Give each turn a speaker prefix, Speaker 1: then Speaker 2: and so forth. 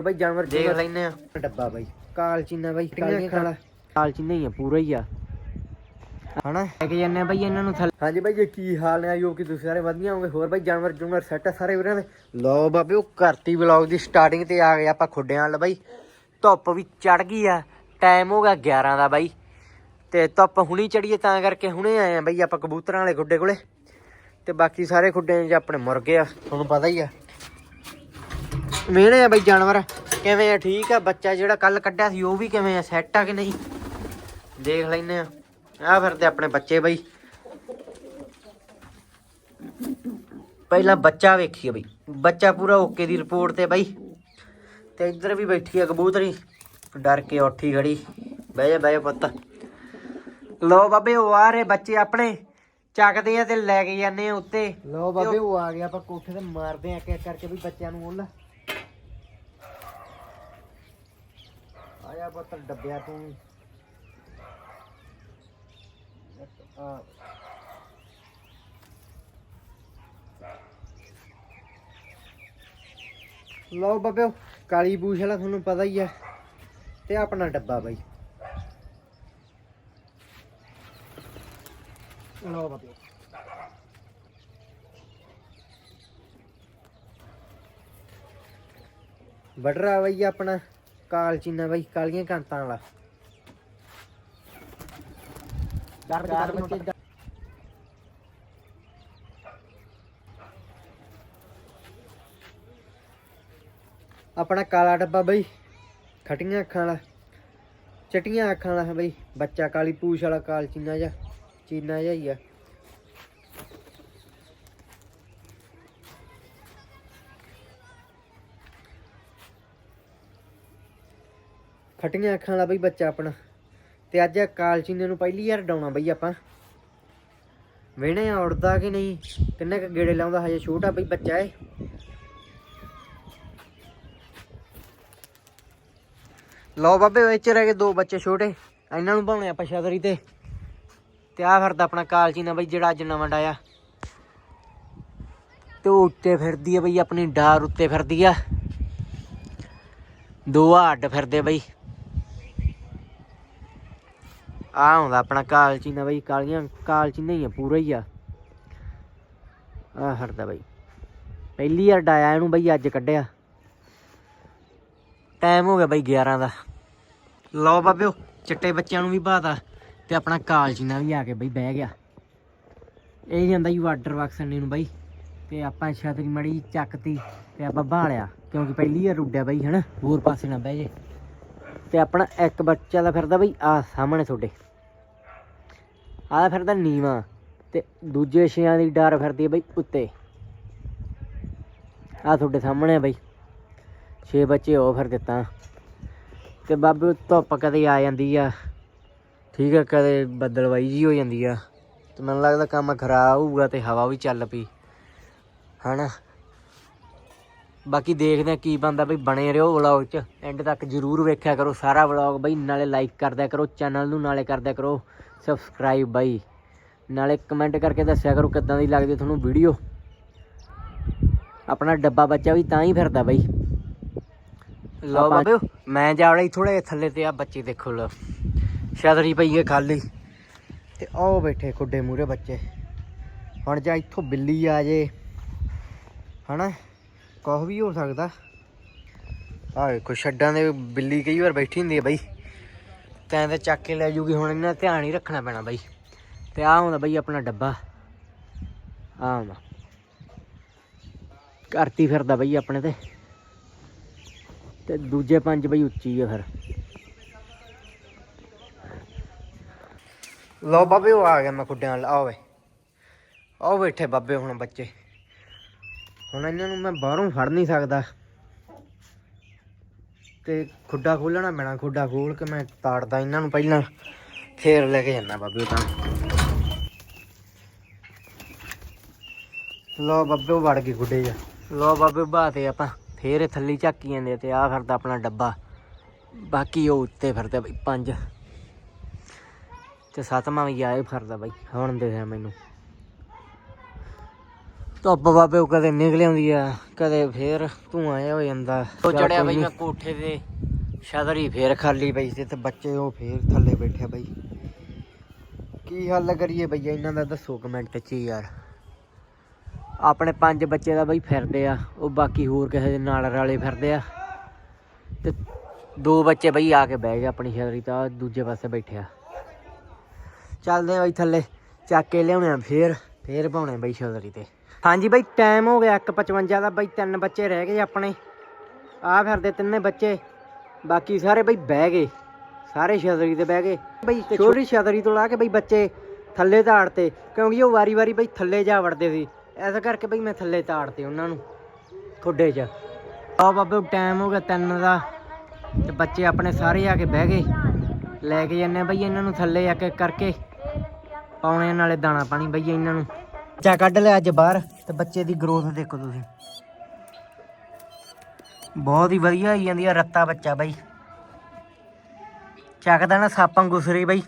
Speaker 1: ਬਾਈ ਜਾਨਵਰ
Speaker 2: ਦੇਖ ਲੈਨੇ ਆ।
Speaker 1: ਡੱਬਾ ਬਾਈ। ਕਾਲ ਚੀਨਾ ਬਾਈ ਕਾਲੀਆਂ ਕਾਲ ਚੀਨਾ ਹੀ ਆ ਪੂਰਾ ਹੀ ਆ। ਹਨਾ?
Speaker 2: ਲੈ ਕੇ ਜਾਂਦੇ ਬਈ ਇਹਨਾਂ ਨੂੰ ਥੱਲੇ।
Speaker 1: ਹਾਂਜੀ ਬਾਈ ਜੀ ਕੀ ਹਾਲ ਨੇ ਆਇਓ ਕਿ ਤੁਸੀਂ ਸਾਰੇ ਵਧੀਆ ਹੋਗੇ ਹੋਰ ਬਾਈ ਜਾਨਵਰ ਜੁਨਵਰ ਸੈੱਟ ਆ ਸਾਰੇ ਵੀਰਾਂ ਦੇ। ਲੋ ਬਾਬੇ ਉਹ ਕਰਤੀ ਵਲੌਗ ਦੀ ਸਟਾਰਟਿੰਗ ਤੇ ਆ ਗਏ ਆਪਾਂ ਖੁੱਡਿਆਂ ਵਾਲ ਬਾਈ। ਧੁੱਪ ਵੀ ਚੜ ਗਈ ਆ। ਟਾਈਮ ਹੋ ਗਿਆ 11 ਦਾ ਬਾਈ। ਤੇ ਧੁੱਪ ਹੁਣੀ ਚੜੀਏ ਤਾਂ ਕਰਕੇ ਹੁਣੇ ਆਏ ਆ ਬਾਈ ਆਪਾਂ ਕਬੂਤਰਾਂ ਵਾਲੇ ਖੁੱਡੇ ਕੋਲੇ। ਤੇ ਬਾਕੀ ਸਾਰੇ ਖੁੱਡੇ 'ਚ ਆਪਣੇ ਮੁਰਗੇ ਆ ਤੁਹਾਨੂੰ ਪਤਾ ਹੀ ਆ। ਵੇਹਣੇ ਆ ਬਾਈ ਜਾਨਵਰ। ਕਿਵੇਂ ਆ? ਠੀਕ ਆ? ਬੱਚਾ ਜਿਹੜਾ ਕੱਲ ਕੱਢਿਆ ਸੀ ਉਹ ਵੀ ਕਿਵੇਂ ਆ? ਸੈੱਟ ਆ ਕਿ ਨਹੀਂ? ਦੇਖ ਲੈਨੇ ਆ। ਆ ਫਿਰਦੇ ਆਪਣੇ ਬੱਚੇ ਬਾਈ। ਪਹਿਲਾਂ ਬੱਚਾ ਵੇਖੀਏ ਬਈ। ਬੱਚਾ ਪੂਰਾ ਓਕੇ ਦੀ ਰਿਪੋਰਟ ਤੇ ਬਾਈ। ਤੇ ਇੱਧਰ ਵੀ ਬੈਠੀ ਆ ਕਬੂਤਰੀ। ਡਰ ਕੇ ਉੱਠੀ ਖੜੀ। ਬਹਿ ਜਾ ਬਹਿ ਜਾ ਪੁੱਤ। ਲੋ ਬਾਬੇ ਉਹ ਆ ਰਹੇ ਬੱਚੇ ਆਪਣੇ। ਚੱਕਦੇ ਆ ਤੇ ਲੈ ਕੇ ਜਾਂਦੇ ਆ ਉੱਤੇ। ਲੋ ਬਾਬੇ ਉਹ ਆ ਗਿਆ। ਆਪਾਂ ਕੋਠੇ ਤੇ ਮਾਰਦੇ ਆ ਕਿ ਕਰਕੇ ਵੀ ਬੱਚਿਆਂ ਨੂੰ ਉੱਲ ਆਇਆ ਪੁੱਤ ਡੱਬਿਆ ਤੂੰ ਵੀ। ਆ। ਲਓ ਬਾਬਿਓ, ਕਾਲੀ ਪੂਛ ਵਾਲਾ ਤੁਹਾਨੂੰ ਪਤਾ ਹੀ ਹੈ ਤੇ ਆਪਣਾ ਡੱਬਾ ਬਾਈ। ਲਓ ਬਾਬਿਓ। ਬਟਰਾ ਬਾਈ ਆਪਣਾ। ਕਾਲ ਚੀਨਾ ਬਾਈ ਕਾਲੀਆਂ ਕਾਂਤਾਂ ਵਾਲਾ। ਚਾਰ ਬੱਚੇ ਡ- ਆਪਣਾ ਕਾਲਾ ਡੱਬਾ ਬਈ ਖਟੀਆਂ ਅੱਖਾਂ ਵਾਲਾ ਚਟੀਆਂ ਅੱਖਾਂ ਵਾਲਾ ਬਈ ਬੱਚਾ ਕਾਲੀ ਪੂਛ ਵਾਲਾ ਕਾਲ ਚੀਨਾ ਜਾ ਚੀਨਾ ਜਿਹਾ ਹੀ ਆ। ਖਟੀਆਂ ਅੱਖਾਂ ਵਾਲਾ ਬਈ ਬੱਚਾ ਆਪਣਾ। ਤੇ ਅੱਜ ਕਾਲ ਨੂੰ ਪਹਿਲੀ ਵਾਰ ਡਾਉਣਾ ਬਈ ਆਪਾਂ। ਵੇਣੇ ਆ ਉੜਦਾ ਕਿ ਨਹੀਂ? ਕਿੰਨੇ ਕ ਗੇੜੇ ਲਾਉਂਦਾ ਹਜੇ ਛੋਟਾ ਬਈ ਬੱਚਾ ਏ। ਲਓ ਬਾਬੇ, ਉਹ ਰਹਿ ਗਏ ਦੋ ਬੱਚੇ ਛੋਟੇ। ਇਹਨਾਂ ਨੂੰ ਭਾਉਣੇ ਆਪਾਂ ਛਤਰੀ ਤੇ। ਤੇ ਆ ਫਿਰਦਾ ਆਪਣਾ ਕਾਲਚੀਨਾ ਬਈ, ਜਿਹੜਾ ਅੱਜ ਨਵਾਂ ਡਾਇਆ ਤੇ ਉਹ ਉੱਤੇ ਫਿਰਦੀ ਆ ਬਈ, ਆਪਣੀ ਡਾਰ ਉੱਤੇ ਫਿਰਦੀ ਆ। ਦੋ ਹੱਡ ਫਿਰਦੇ ਬਈ। ਆ ਹੁੰਦਾ ਆਪਣਾ ਕਾਲਚੀਨਾ ਬਈ, ਕਾਲੀਆਂ ਕਾਲਚੀਨਾ ਹੀ ਆ, ਪੂਰਾ ਹੀ ਆ। ਆ ਫਿਰਦਾ ਬਈ। ਪਹਿਲੀ ਵਾਰ ਡਾਇਆ ਇਹਨੂੰ ਬਈ, ਅੱਜ ਕੱਢਿਆ। ਟਾਈਮ ਹੋ ਗਿਆ ਬਈ 11 ਦਾ। ਲਓ ਬਾਬਿਓ ਚਿੱਟੇ ਬੱਚਿਆਂ ਨੂੰ ਵੀ ਬਾਤਾ ਤੇ ਆਪਣਾ ਕਾਲਚੀਨਾ ਵੀ ਆ ਕੇ ਬਈ ਬਹਿ ਗਿਆ। ਇਹ ਜਾਂਦਾ ਜੀ ਵਾਟਰ ਵਕਸਣੇ ਨੂੰ ਬਈ। ਤੇ ਆਪਾਂ ਛਤਰੀ ਮੜੀ ਚੱਕਤੀ ਤੇ ਆਪਾਂ ਬਾਲਿਆ, ਕਿਉਂਕਿ ਪਹਿਲੀ ਵਾਰ ਉੱਡਿਆ ਬਈ, ਹਨਾ? ਹੋਰ ਪਾਸੇ ਨਾ ਬਹਿ ਜੇ। ਤੇ ਆਪਣਾ ਇੱਕ ਬੱਚਾ ਦਾ ਫਿਰਦਾ ਬਈ ਆ ਸਾਹਮਣੇ ਤੁਹਾਡੇ। ਆਹ ਫਿਰਦਾ ਨੀਵਾ ਤੇ ਦੂਜੇ ਛਿਆਂ ਦੀ ਡਰ ਫਿਰਦੀ ਹੈ ਬਈ ਉੱਤੇ। ਆ ਤੁਹਾਡੇ ਸਾਹਮਣੇ ਆ ਬਈ। ਛੇ ਬੱਚੇ ਹੋ ਫਿਰ ਦਿੱਤਾ। ਤੇ ਬਾਬੇ ਧੁੱਪ ਕਦੇ ਆ ਜਾਂਦੀ ਆ। ਠੀਕ ਆ, ਕਦੇ ਬੱਦਲਵਾਈ ਜੀ ਹੋ ਜਾਂਦੀ ਆ। ਤੇ ਮੈਨੂੰ ਲੱਗਦਾ ਕੰਮ ਖਰਾਬ ਹੋਊਗਾ ਤੇ ਹਵਾ ਵੀ ਚੱਲ ਪਈ। ਹਨਾ? ਬਾਕੀ ਦੇਖਦੇ ਆ ਕੀ ਬੰਦਾ ਬਈ, ਬਣੇ ਰਹੋ ਵਲੌਗ 'ਚ। ਐਂਡ ਤੱਕ ਜਰੂਰ ਵੇਖਿਆ ਕਰੋ ਸਾਰਾ ਵਲੌਗ ਬਈ ਨਾਲੇ ਲਾਈਕ ਕਰਦਿਆ ਕਰੋ ਚੈਨਲ ਨੂੰ ਨਾਲੇ ਕਰਦਿਆ ਕਰੋ। ਸਬਸਕ੍ਰਾਈਬ ਬਾਈ। ਨਾਲੇ ਕਮੈਂਟ ਕਰਕੇ ਦੱਸਿਆ ਕਰੋ ਕਿੱਦਾਂ ਦੀ ਲੱਗਦੀ ਤੁਹਾਨੂੰ ਵੀਡੀਓ ਆਪਣਾ ਡੱਬਾ ਬੱਚਾ ਵੀ ਤਾਂ ਹੀ ਫਿਰਦਾ ਬਾਈ। ਲਓ ਬਾਬਿਓ ਮੈਂ ਜਾ ਵੜਾ ਥੋੜੇ ਥੱਲੇ ਤੇ ਆ ਬੱਚੇ ਦੇਖੋ ਲੋ ਛਤਰੀ ਪਈ ਹੈ ਖਾਲੀ। ਤੇ ਉਹ ਬੈਠੇ ਖੁੱਡੇ ਮੂਰੇ ਬੱਚੇ। ਹੁਣ ਜਾਂ ਇੱਥੋਂ ਬਿੱਲੀ ਆ ਜੇ। ਹਨਾ? ਕੁਛ ਵੀ ਹੋ ਸਕਦਾ। ਆ ਵੇਖੋ ਛੱਡਾਂ ਦੇ ਬਿੱਲੀ ਕਈ ਵਾਰ ਬੈਠੀ ਹੁੰਦੀ ਹੈ ਬਾਈ। ਤੈਂ ਤੇ ਚੱਕ ਕੇ ਲੈ ਜੂਗੀ, ਹੁਣ ਇਹਨਾਂ ਦਾ ਧਿਆਨ ਹੀ ਰੱਖਣਾ ਪੈਣਾ ਬਾਈ। ਤੇ ਆ ਹੁੰਦਾ ਬਾਈ ਆਪਣਾ ਡੱਬਾ। ਆ ਹੁੰਦਾ ਕਰਤੀ ਫਿਰਦਾ ਬਈ ਆਪਣੇ ਤੇ। ਤੇ ਦੂਜੇ ਪੰਜ ਬਈ ਉੱਚੀ ਆ ਫਿਰ। ਲਓ ਬਾਬੇ, ਉਹ ਆ ਗਿਆ ਮੈਂ ਖੁੱਡਿਆਂ ਨਾਲ ਆਵੇ ਆਓ ਬੈਠੇ ਬਾਬੇ ਹੁਣ ਬੱਚੇ। ਹੁਣ ਇਹਨਾਂ ਨੂੰ ਮੈਂ ਬਾਹਰੋਂ ਫੜ ਨਹੀਂ ਸਕਦਾ। ਤੇ ਖੁੱਡਾ ਖੋਲਣਾ ਪੈਣਾ, ਖੁੱਡਾ ਖੋਲ ਕੇ ਮੈਂ ਤਾੜਦਾ ਇਹਨਾਂ ਨੂੰ ਪਹਿਲਾਂ, ਫੇਰ ਲੈ ਕੇ ਜਾਂਦਾ ਬਾਬੇ ਤਾਂ। ਲੋ ਬਾਬੇ ਵੜ ਗਈ ਖੁੱਡੇ ਜਾ ਲੋ ਬਾਬੇ ਬਾਤੇ ਆਪਾਂ, ਫੇਰ ਇਹ ਥੱਲੇ ਝਾਕੀ ਜਾਂਦੇ ਤੇ ਆ ਫਿਰਦਾ ਆਪਣਾ ਡੱਬਾ। ਬਾਕੀ ਉਹ ਉੱਤੇ ਫਿਰਦਾ ਬਈ ਪੰਜ। ਤੇ ਸੱਤਵਾਂ ਵੀ ਆਏ ਫਿਰਦਾ ਬਾਈ, ਹੁਣ ਦੇਖਿਆ ਮੈਨੂੰ। ਧੁੱਪ ਬਾਬੇ ਉਹ ਕਦੇ ਨਿਕਲ ਆਉਂਦੀ ਆ ਕਦੇ ਫੇਰ ਧੂਆਂ ਜਿਹਾ ਹੋ ਜਾਂਦਾ। ਉਹ ਚੜਿਆ ਬਈ ਮੈਂ ਕੋਠੇ ਤੇ ਛਤਰੀ ਫੇਰ ਖਾਲੀ ਪਈ ਸੀ ਤੇ ਬੱਚੇ ਉਹ ਫੇਰ ਥੱਲੇ ਬੈਠੇ ਬਈ। ਕੀ ਹੱਲ ਕਰੀਏ ਬਈ ਇਹਨਾਂ ਦਾ ਦੱਸੋ ਕਮੈਂਟ 'ਚ ਹੀ ਯਾਰ। ਆਪਣੇ ਪੰਜ ਬੱਚੇ ਦਾ ਬਈ ਫਿਰਦੇ ਆ ਉਹ ਬਾਕੀ ਹੋਰ ਕਿਸੇ ਦੇ ਨਾਲ ਰਾਲੇ ਫਿਰਦੇ ਆ। ਤੇ ਦੋ ਬੱਚੇ ਬਈ ਆ ਕੇ ਬਹਿ ਗਏ ਆਪਣੀ ਛਤਰੀ ਤਾਂ ਦੂਜੇ ਪਾਸੇ ਬੈਠੇ ਆ। ਚੱਲਦੇ ਆ ਬਈ ਥੱਲੇ ਚੱਕ ਕੇ ਲਿਆਉਣੇ ਆ ਫੇਰ ਫੇਰ ਪਾਉਣੇ ਬਈ ਛਤਰੀ ਤੇ। ਹਾਂਜੀ ਬਈ ਟਾਈਮ ਹੋ ਗਿਆ 1:55 ਦਾ ਬਈ ਤਿੰਨ ਬੱਚੇ ਰਹਿ ਗਏ ਆਪਣੇ। ਆ ਫਿਰਦੇ ਤਿੰਨੇ ਬੱਚੇ। ਬਾਕੀ ਸਾਰੇ ਬਈ ਬਹਿ ਗਏ। ਸਾਰੇ ਛਤਰੀ ਤੇ ਬਹਿ ਗਏ। ਬਈ ਛੋਟੀ ਛਤਰੀ ਤੋਂ ਲਾ ਕੇ ਬਈ ਬੱਚੇ ਥੱਲੇ ਤਾੜਤੇ ਕਿਉਂਕਿ ਉਹ ਵਾਰੀ-ਵਾਰੀ ਬਈ ਥੱਲੇ ਜਾ ਵੜਦੇ ਸੀ। ਐਸਾ ਕਰਕੇ ਬਈ ਮੈਂ ਥੱਲੇ ਤਾੜਤੇ ਉਹਨਾਂ ਨੂੰ ਖੁੱਡੇ 'ਚ। ਆ ਬਾਬੇ ਟਾਈਮ ਹੋ ਗਿਆ ਤਿੰਨ ਦਾ। ਤੇ ਬੱਚੇ ਆਪਣੇ ਸਾਰੇ ਆ ਕੇ ਬਹਿ ਗਏ। ਲੈ ਕੇ ਜੰਨੇ ਬਈ ਇਹਨਾਂ ਨੂੰ ਥੱਲੇ ਆ ਕੇ ਕਰਕੇ। ਪਾਉਣੇ ਨਾਲੇ ਦਾਣਾ ਪਾਣੀ ਬਈ ਇਹਨਾਂ ਨੂੰ। ਬੱਚਾ ਕੱਢ ਲਿਆ ਅੱਜ ਬਾਹਰ ਤੇ ਬੱਚੇ ਦੀ ਗਰੋਥ ਦੇਖੋ ਤੁਸੀਂ। ਬਹੁਤ ਹੀ ਵਧੀਆ ਹੋਈ ਜਾਂਦੀ ਆ, ਰੱਤਾ ਬੱਚਾ ਬਾਈ। ਚੱਕਦਾ ਨਾ ਸਾਪਾਂ ਗੁਸਰੀ ਬਾਈ।